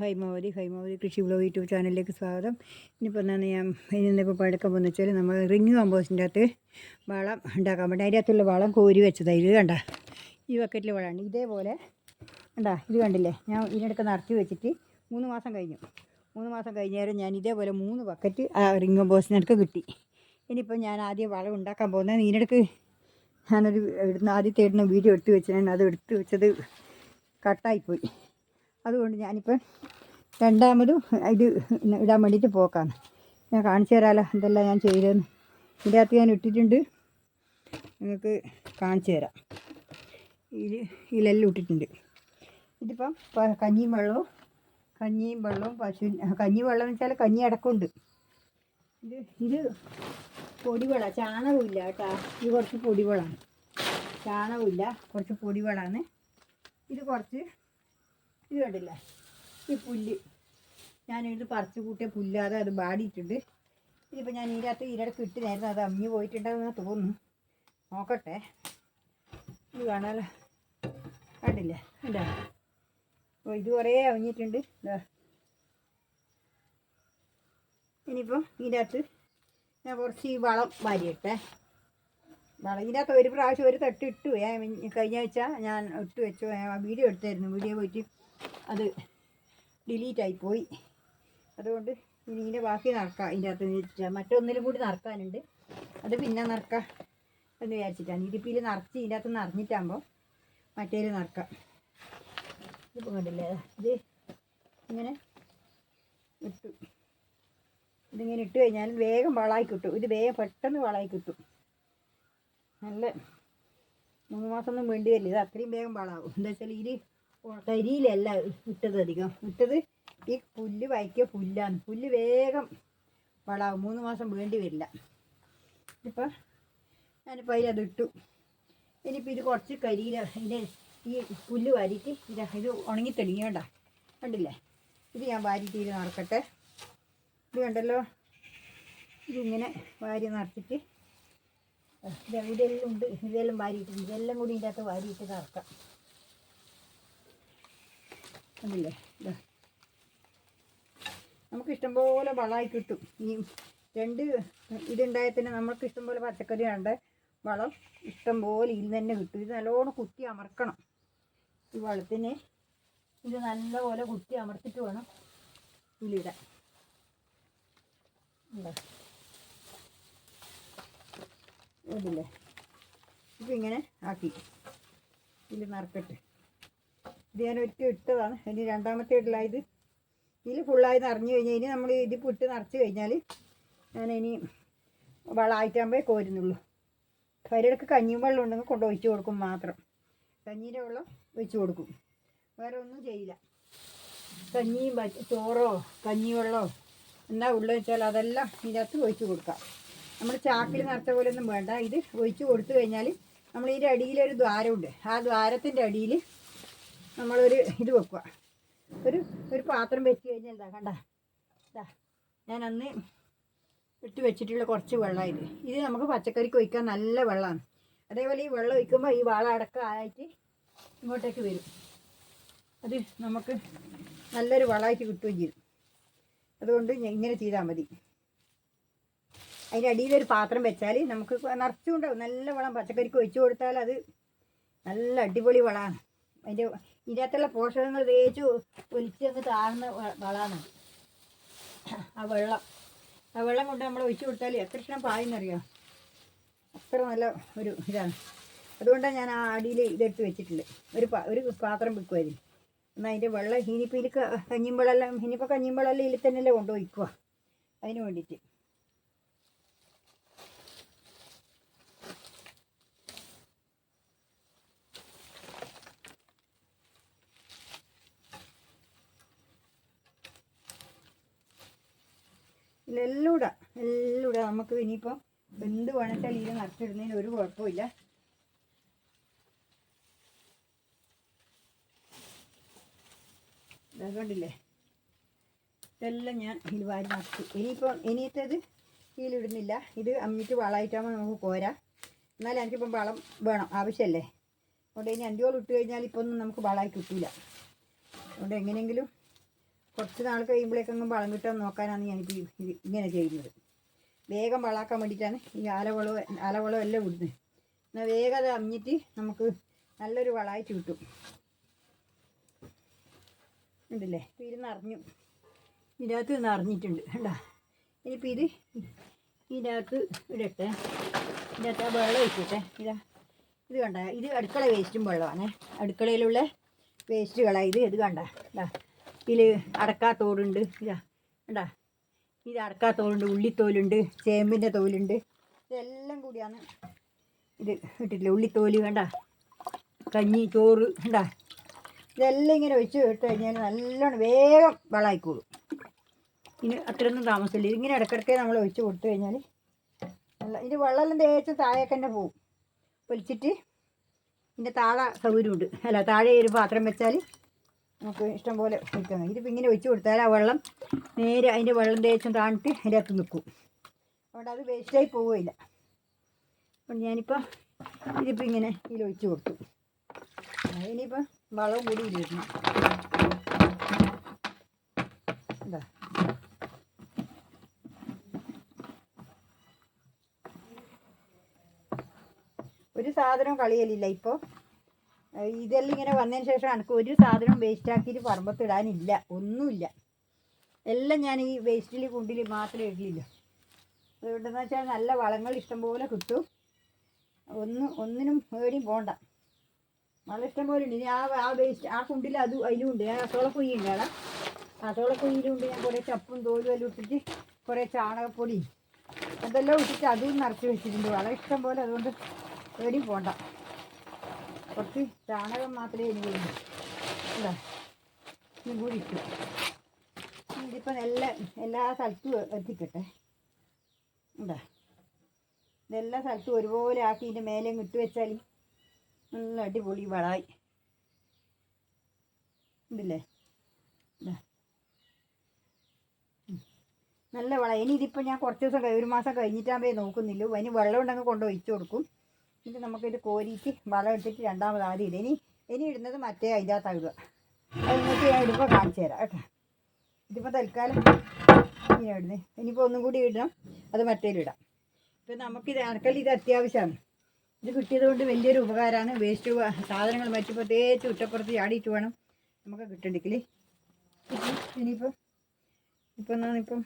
ഹൈമാവതി ഹൈമാവതി കൃഷി blog YouTube ചാനലിലേക്ക് സ്വാഗതം. ഇനിയിപ്പോൾ എന്നാണ് ഞാൻ ഇന്നിപ്പോൾ പഴക്കം പോകുന്ന വെച്ചാൽ നമ്മൾ റിങ് കമ്പോസ്റ്റിന്റെ അകത്ത് വളം ഉണ്ടാക്കാൻ വേണ്ടി അതിന്റെ അകത്തുള്ള വളം കോരി വെച്ചതാണ് ഇത് കണ്ട? ഈ ബക്കറ്റിൽ വളമാണ്. ഇതേപോലെ കണ്ടാ? ഇത് കണ്ടില്ലേ? ഞാൻ ഇതിനിടയ്ക്ക് നിറച്ച് വെച്ചിട്ട് മൂന്ന് മാസം കഴിഞ്ഞു. മൂന്ന് മാസം കഴിഞ്ഞേരം ഞാൻ ഇതേപോലെ മൂന്ന് ബക്കറ്റ് ആ റിങ് കമ്പോസ്റ്റിനടുക്ക് കിട്ടി. ഇനിയിപ്പോൾ ഞാൻ ആദ്യം വളം ഉണ്ടാക്കാൻ പോകുന്നത് ഇതിനിടയ്ക്ക് ഞാനൊരു ഇടുന്ന ആദ്യത്തെ ഇടുന്ന വീഡിയോ എടുത്ത് വെച്ചാൽ അത് എടുത്ത് വെച്ചത് കട്ടായിപ്പോയി അതുകൊണ്ട് ഞാനിപ്പോൾ രണ്ടാമതും ഇത് ഇടാൻ വേണ്ടിയിട്ട് പോക്കാണ്. ഞാൻ കാണിച്ചു തരാമല്ലോ എന്തെല്ലാം ഞാൻ ചെയ്തതെന്ന്. ഇതിന്റെ അകത്ത് ഞാൻ ഇട്ടിട്ടുണ്ട്. നിങ്ങൾക്ക് കാണിച്ചു തരാം. ഇതിൽ ഇതിലെല്ലാം ഇട്ടിട്ടുണ്ട്. ഇതിപ്പം കഞ്ഞിയും വെള്ളവും കഞ്ഞിയും വെള്ളവും പശു കഞ്ഞി വെള്ളം എന്ന് വെച്ചാൽ കഞ്ഞി അടക്കമുണ്ട്. ഇത് ഇത് പൊടിവള ചാണകമില്ല കേട്ടോ. ഇത് കുറച്ച് പൊടിവളമാണ് ചാണകമില്ല കുറച്ച് പൊടിവെള്ളാണ് ഇത് കുറച്ച് ഇത് കണ്ടില്ലേ? ഈ പുല്ല്. ഞാനിത് പറിച്ചു കൂട്ടിയ പുല്ലാതെ അത് ബാടിയിട്ടുണ്ട് ഇതിപ്പോൾ ഞാൻ ഇതിനകത്ത് ഇതിനിടയ്ക്ക് ഇട്ട് അത് അമ്മി പോയിട്ടുണ്ടെന്ന് തോന്നുന്നു. നോക്കട്ടെ. ഇത് കാണാലോ. കണ്ടില്ലേ? എന്താ അപ്പോൾ ഇത് കുറേ അവിഞ്ഞിട്ടുണ്ട്. എന്താ ഇനിയിപ്പം ഇതിന്റെ അകത്ത് ഞാൻ കുറച്ച് ഈ വളം വാരിയിട്ടെ. ഇതിന്റെ ഒരു പ്രാവശ്യം ഒരു തട്ട് ഇട്ടു. കഴിഞ്ഞ ആഴ്ച ഞാൻ ഇട്ട് വെച്ചു. വീഡിയോ എടുത്തായിരുന്നു. വീഡിയോ പോയിട്ട് അത് ഡിലീറ്റ് പോയി. അതുകൊണ്ട് ഇനി ഇതിന്റെ ബാക്കി നടക്കാം. ഇതിന്റെ അകത്ത് വെച്ചിട്ട് മറ്റൊന്നിലും കൂടി നടക്കാനുണ്ട്. അത് പിന്നെ നടക്കാം എന്ന് വിചാരിച്ചിട്ടാണ്. ഇതിപ്പോൾ ഇതിൽ നിറച്ച് ഇതിന്റെ അകത്ത് നിറഞ്ഞിട്ടാകുമ്പോൾ മറ്റേതിൽ നടക്കാം. ഇതിപ്പോൾ കണ്ടില്ലേ? ഇത് ഇങ്ങനെ ഇട്ടു. ഇതിങ്ങനെ ഇട്ട് കഴിഞ്ഞാൽ വേഗം വളമായി കിട്ടും. ഇത് വേഗം പെട്ടെന്ന് വളമായി കിട്ടും. നല്ല മൂന്ന് മാസമൊന്നും വേണ്ടി വരില്ല ഇത് അത്രയും വേഗം വളമാവും എന്താ വെച്ചാൽ ഇരി കരിയിലല്ല ഇട്ടത് അധികം. ഇട്ടത് ഈ പുല്ല് വയ്ക്കുക പുല്ലാണ്. പുല്ല് വേഗം വളാവും. മൂന്ന് മാസം വേണ്ടി വരില്ല. ഇപ്പം ഞാനിപ്പോൾ അതിൽ അതിട്ടു ഇനിയിപ്പോൾ ഇത് കുറച്ച് കരിയില ഇതിന്റെ ഈ പുല്ല് വാരിയിട്ട് ഇത് ഇത് ഉണങ്ങി തെളിയണ്ട കണ്ടില്ലേ? ഇത് ഞാൻ വാരിയിട്ട് ഇത് നടക്കട്ടെ. ഇത് കണ്ടല്ലോ? ഇതിങ്ങനെ വാരി നിറച്ചിട്ട് ഇതെല്ലാം ഉണ്ട്. ഇതെല്ലാം വാരിയിട്ടുണ്ട് ഇതെല്ലാം കൂടി ഇതിന്റെ അകത്ത് വാരിയിട്ട് കറക്കാം അതല്ലേ ഇതാ. നമുക്ക് ഇഷ്ടംപോലെ വളമായി കിട്ടും. ഈ രണ്ട് ഇതുണ്ടായാൽ തന്നെ നമുക്ക് ഇഷ്ടംപോലെ പച്ചക്കറി ഉണ്ട് വളം ഇഷ്ടംപോലെ ഇതിൽ തന്നെ കിട്ടും. ഇത് നല്ലോണം കുത്തി അമർക്കണം. ഈ വളത്തിന് ഇത് നല്ലപോലെ കുത്തി അമർത്തിട്ട് വേണം ഇതിലിടാൻ ഉണ്ടോ ഇതില്ലേ? ഇപ്പം ഇങ്ങനെ ആക്കി. ഇതിൽ നിറക്കട്ടെ ഇത് ഞാൻ ഒറ്റ ഇട്ടതാണ്. ഇനി രണ്ടാമത്തെ ഇടലായത് ഇത്. ഇതിൽ ഫുള്ളായി നിറഞ്ഞു കഴിഞ്ഞാൽ ഇനി നമ്മൾ ഇത് പുട്ട് നിറച്ച് കഴിഞ്ഞാൽ ഞാൻ ഇനി വളമായിട്ടാകുമ്പോൾ കോരുന്നുള്ളൂ. കരിയിടക്ക് കഞ്ഞിയും വെള്ളം ഉണ്ടെങ്കിൽ കൊണ്ട് ഒഴിച്ചു കൊടുക്കും മാത്രം. കഞ്ഞീന്റെ വെള്ളം ഒഴിച്ചു കൊടുക്കും. വേറെ ഒന്നും ചെയ്യില്ല. കഞ്ഞിയും ചോറോ കഞ്ഞിവെള്ളമോ എന്നാ ഉള്ളതെന്ന് വെച്ചാൽ അതെല്ലാം ഇതിനകത്ത് ഒഴിച്ചു കൊടുക്കാം. നമ്മൾ ചാക്കിൽ നിറച്ച പോലെ ഒന്നും വേണ്ട. ഇത് ഒഴിച്ച് കൊടുത്തു കഴിഞ്ഞാൽ നമ്മൾ ഇതിന്റെ അടിയിലൊരു ദ്വാരമുണ്ട്. ആ ദ്വാരത്തിന്റെ അടിയിൽ നമ്മളൊരു ഇത് വെക്കുക. ഒരു ഒരു പാത്രം വെച്ച് കഴിഞ്ഞാൽ എന്താ കണ്ട? ഞാൻ അന്ന് ഇട്ട് വെച്ചിട്ടുള്ള കുറച്ച് വെള്ളം ഇത്. ഇത് നമുക്ക് പച്ചക്കറിക്ക് ഒഴിക്കാൻ നല്ല വെള്ളമാണ് അതേപോലെ ഈ വെള്ളം ഒഴിക്കുമ്പോൾ ഈ വാള അടക്കമായിട്ട് ഇങ്ങോട്ടേക്ക് വരും. അത് നമുക്ക് നല്ലൊരു വളമായിട്ട് കിട്ടുകയും ചെയ്യും. അതുകൊണ്ട് ഇങ്ങനെ ചെയ്താൽ മതി. അതിന്റെ ഒരു പാത്രം വെച്ചാൽ നമുക്ക് നിറച്ചുണ്ടാവും നല്ല വളം പച്ചക്കറിക്ക് ഒഴിച്ചു കൊടുത്താൽ അത് നല്ല അടിപൊളി വളമാണ്. അതിന്റെ ഇതിനകത്തുള്ള പോഷകങ്ങൾ വേച്ച് ഒലിച്ചൊന്ന് താഴ്ന്ന വളമാണ്. ആ വെള്ളം. ആ വെള്ളം കൊണ്ട് നമ്മൾ ഒഴിച്ചു കൊടുത്താൽ എത്ര ഇഷ്ടം പായെന്നറിയാം? അത്ര നല്ല ഒരു ഇതാണ്. അതുകൊണ്ടാണ് ഞാൻ ആ അടിയിൽ ഇതെടുത്ത് വെച്ചിട്ടുള്ളത്. ഒരു ഒരു പാത്രം വെക്കുമായിരുന്നു എന്നാൽ അതിന്റെ വെള്ളം ഇനിയിപ്പോൾ ഇതിൽ കഞ്ഞിമ്പളെല്ലാം ഇനിയിപ്പോൾ കഞ്ഞിമ്പളെല്ലാം ഇതിൽ തന്നെയല്ലേ കൊണ്ടുപോയിക്കുക അതിന് വേണ്ടിയിട്ട്. എല്ലാം ഇടാം നമുക്ക് ഇനിയിപ്പോൾ എന്ത് വേണമെച്ചാൽ ഇത് നിറച്ചിടുന്നതിന് ഒരു കുഴപ്പമില്ല കണ്ടില്ലേ? ഇതെല്ലാം ഞാൻ ഇതിൽ വാരി നിറച്ചു ഇനിയിപ്പോൾ ഇനിയത്തേത് ഇതിലിടുന്നില്ല. ഇത് അമ്മിക്ക് വളമായിട്ടാകുമ്പോൾ നമുക്ക് കോരാം എന്നാലും എനിക്കിപ്പം വളം വേണം ആവശ്യമല്ലേ അതുകൊണ്ട് ഇനി അഞ്ചോളം ഇട്ട് കഴിഞ്ഞാൽ ഇപ്പോൾ ഒന്നും നമുക്ക് വളമായി കിട്ടില്ല അതുകൊണ്ട് എങ്ങനെയെങ്കിലും കുറച്ച് നാൾ കഴിയുമ്പോഴേക്കൊന്നും വളം കിട്ടാൻ നോക്കാനാണ് ഈ- ഇത് ഇങ്ങനെ ചെയ്യുന്നത്. വേഗം വളാക്കാൻ വേണ്ടിയിട്ടാണ് ഈ ആലവളവും ആലവളവും എല്ലാം ഇടുന്നത്. എന്നാൽ വേഗം അത് അമിഞ്ഞിട്ട് നമുക്ക് നല്ലൊരു വളമായിട്ട് കിട്ടും. ഉണ്ടല്ലേ? ഇപ്പം ഇത് നിറഞ്ഞു. ഇതിനകത്ത് നിറഞ്ഞിട്ടുണ്ട്. കണ്ടാ? ഇനിയിപ്പോൾ ഇത് ഇതിനകത്ത് ഇടട്ടെ. ഇതിനകത്ത് ആ വെള്ളം ഒഴിച്ചിട്ടെ. ഇതാ. ഇത് കണ്ട? ഇത് അടുക്കള വേസ്റ്റും വെള്ളമാണ്. അടുക്കളയിലുള്ള വേസ്റ്റുകളാണ് ഇത്. ഇത് കണ്ട? ഇതാ. ഇതിൽ അടക്കാത്തോടുണ്ട് ഇതാ കണ്ടാ? ഇത് അടക്കാത്തോടുണ്ട് ഉള്ളിത്തോലുണ്ട് ചേമ്പിന്റെ തോലുണ്ട്. ഇതെല്ലാം കൂടിയാണ് ഇത് ഇട്ടിട്ടില്ല ഉള്ളിത്തോൽ വേണ്ട കഞ്ഞി ചോറ് ഉണ്ടാ ഇതെല്ലാം ഇങ്ങനെ ഒഴിച്ച് ഇട്ട് കഴിഞ്ഞാൽ നല്ലോണം വേഗം വളമായിക്കോളും ഇനി അത്രയൊന്നും താമസമില്ല. ഇതിങ്ങനെ ഇടയ്ക്കിടയ്ക്ക് നമ്മൾ ഒഴിച്ച് കൊടുത്തു കഴിഞ്ഞാൽ നല്ല ഇതിന്റെ വെള്ളമെല്ലാം തേച്ച് താഴേക്ക് തന്നെ പോവും. പൊലിച്ചിട്ട് ഇതിന്റെ താഴെ സൗകര്യമുണ്ട്. അല്ല താഴെ ഒരു പാത്രം വെച്ചാൽ നമുക്ക് ഇഷ്ടം പോലെ ഒഴിക്കാം ഇതിപ്പോൾ ഇങ്ങനെ ഒഴിച്ച് കൊടുത്താൽ ആ വെള്ളം നേരെ അതിന്റെ വെള്ളം തേച്ചും താണിട്ട് അതിന്റെ അകത്ത് നിൽക്കും. അതുകൊണ്ട് അത് വേസ്റ്റായി പോവുകയില്ല. അപ്പം ഞാനിപ്പോൾ ഇതിപ്പോൾ ഇങ്ങനെ ഇതിൽ ഒഴിച്ച് കൊടുത്തു. അതിനിപ്പോൾ വളവും കൂടി ഇരുന്നു എന്താ ഒരു സാധനവും കളിയലില്ല ഇപ്പോൾ ഇതെല്ലാം ഇങ്ങനെ വന്നതിന് ശേഷം എനിക്ക് ഒരു സാധനവും വേസ്റ്റ് ആക്കിയിട്ട് പറമ്പത്തിടാനില്ല ഒന്നുമില്ല. എല്ലാം ഞാൻ ഈ വേസ്റ്റിൽ കുണ്ടിൽ മാത്രമേ ഇടില്ല അതുകൊണ്ടെന്ന് വെച്ചാൽ നല്ല വളങ്ങൾ ഇഷ്ടംപോലെ കിട്ടും. ഒന്ന് ഒന്നിനും പേടിയും പോണ്ട. വളം ഇഷ്ടംപോലെ ഉണ്ട്. ഇനി ആ ആ വേസ്റ്റ് ആ കുണ്ടിൽ അത് അതിലും ഉണ്ട്. ഞാൻ അസോളക്കുഴി ഉണ്ട് അവിടെ അസോളക്കുഴിയിലുണ്ട് ഞാൻ കുറേ ചപ്പും തോലും എല്ലാം ഇട്ടിട്ട് കുറേ ചാണകപ്പൊടി അതെല്ലാം ഇട്ടിട്ട് അതും നിറച്ച് വെച്ചിട്ടുണ്ട്. വളം ഇഷ്ടംപോലെ അതുകൊണ്ട് പേടിയും പോണ്ട. കുറച്ച് ചാണകം മാത്രമേ എനിക്ക് വേണ്ടൂ അല്ലേ കൂടി ഇട്ടു. ഇതിപ്പം എല്ലാ എല്ലാ സ്ഥലത്തും എത്തിക്കട്ടെ. ഉണ്ടാ ഇതെല്ലാ സ്ഥലത്തും ഒരുപോലെ ആക്കി ഇതിന്റെ മേലെ ഇട്ട് വെച്ചാൽ നല്ല അടിപൊളി വളായി ഉണ്ടല്ലേ? നല്ല വളം. ഇനി ഇതിപ്പോൾ ഞാൻ കുറച്ച് ദിവസം ഒരു മാസം കഴിഞ്ഞിട്ടാകുമ്പോൾ നോക്കുന്നില്ല. അതിന് വെള്ളം ഉണ്ടെങ്കിൽ കൊണ്ട് ഒഴിച്ചു കൊടുക്കും. ഇത് നമുക്കിത് കോരിയിട്ട് വളം എടുത്തിട്ട് രണ്ടാമത് ആദ്യം ഇടും ഇനി ഇനി ഇടുന്നത് മറ്റേ അതിന്റെ ഇടുക. അത് നിങ്ങൾക്ക് ഞാൻ ഇടുമ്പോൾ കാണിച്ചു തരാം കേട്ടോ. ഇതിപ്പോൾ തൽക്കാലം ഇങ്ങനെ ഇടുന്നത് ഇനിയിപ്പോൾ ഒന്നും കൂടി ഇടണം. അത് മറ്റേലിടാം ഇപ്പം നമുക്കിത് അണക്കൽ ഇത് അത്യാവശ്യമാണ്. ഇത് കിട്ടിയത് കൊണ്ട് വലിയൊരു ഉപകാരമാണ്. വേസ്റ്റ് സാധനങ്ങൾ മറ്റു പ്രത്യേകിച്ച് ഉറ്റപ്പുറത്ത് ചാടിയിട്ട് വേണം നമുക്ക് കിട്ടണ്ടെങ്കിൽ ഇനിയിപ്പോൾ ഇപ്പം എന്നാണ് ഇപ്പം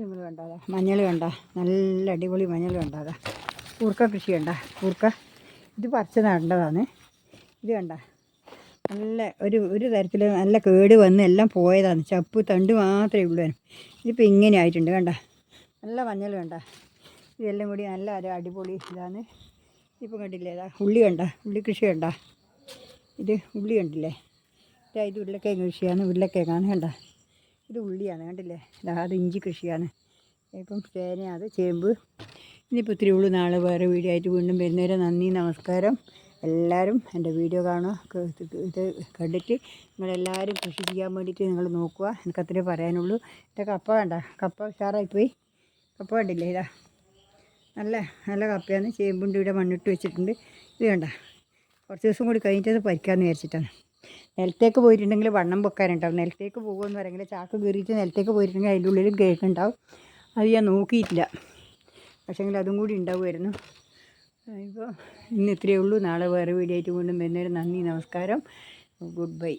നമ്മൾ കണ്ടാതാ. മഞ്ഞൾ കണ്ട. നല്ല അടിപൊളി മഞ്ഞൾ കണ്ടാതാ. കൂർക്ക കൃഷി കണ്ട. കൂർക്ക. ഇത് പറിച്ച് നടേണ്ടതാണ് ഇത് കണ്ട. നല്ല ഒരു ഒരു തരത്തിൽ നല്ല കേട് വന്ന് എല്ലാം പോയതാണ്. ചപ്പ് തണ്ട് മാത്രമേ ഉള്ളൂ. ഇതിപ്പോൾ ഇങ്ങനെ ആയിട്ടുണ്ട്. കണ്ട. നല്ല മഞ്ഞൾ കണ്ട. ഇതെല്ലാം കൂടി നല്ല ഒരു അടിപൊളി ഇതാണ്. ഇപ്പം കണ്ടില്ലേ? ഇതാ ഉള്ളി കണ്ട. ഉള്ളി കൃഷി കണ്ട. ഇത് ഉള്ളി കണ്ടില്ലേ? ഇതാ ഇത് ഉരുളക്കിഴങ്ങ് കൃഷിയാണ്. ഉരുളക്കിഴങ്ങാണ്. കണ്ട. ഇത് ഉള്ളിയാണ് കണ്ടില്ലേ? അത് ഇഞ്ചി കൃഷിയാണ്. ഇപ്പം ചേന അത് ചേമ്പ്. ഇനിയിപ്പോൾ ഇത്തിരി ഉള്ളു നാളെ വേറെ വീഡിയോ ആയിട്ട് വീണ്ടും വരുന്നവരെ നന്ദി നമസ്കാരം. എല്ലാവരും എന്റെ വീഡിയോ കാണുക ഇത് കണ്ടിട്ട് നിങ്ങളെല്ലാവരും കൃഷി ചെയ്യാൻ വേണ്ടിയിട്ട് നിങ്ങൾ നോക്കുക. എനിക്ക് അത്രേ പറയാനുള്ളൂ. എന്റെ കപ്പ വേണ്ട കപ്പ ഉഷാറായിപ്പോയി. കപ്പ കണ്ടില്ലേ? ഇതാ. നല്ല നല്ല കപ്പയാണ്. ചേമ്പുണ്ട് ഇവിടെ മണ്ണിട്ട് വെച്ചിട്ടുണ്ട്. ഇത് വേണ്ട കുറച്ച് ദിവസം കൂടി കഴിഞ്ഞിട്ട് അത് പരിക്കാമെന്ന് വിചാരിച്ചിട്ടാണ്. നിലത്തേക്ക് പോയിട്ടുണ്ടെങ്കിൽ വണ്ണം വെക്കാനുണ്ടാവും നിലത്തേക്ക് പോകുമെന്ന് പറയുമെങ്കിൽ ചാക്ക് കയറിയിട്ട് നിലത്തേക്ക് പോയിട്ടുണ്ടെങ്കിൽ അതിന്റെ ഉള്ളിൽ കേൾക്കുന്നുണ്ടാവും അത് ഞാൻ നോക്കിയിട്ടില്ല. പക്ഷേങ്കിൽ അതും കൂടി ഉണ്ടാവുമായിരുന്നു. ഇപ്പോൾ ഇന്ന് ഇത്രയേ ഉള്ളൂ. നാളെ വേറെ വീഡിയോ ആയിട്ട് വീണ്ടും വരുന്നവരെ നന്ദി നമസ്കാരം. Good bye.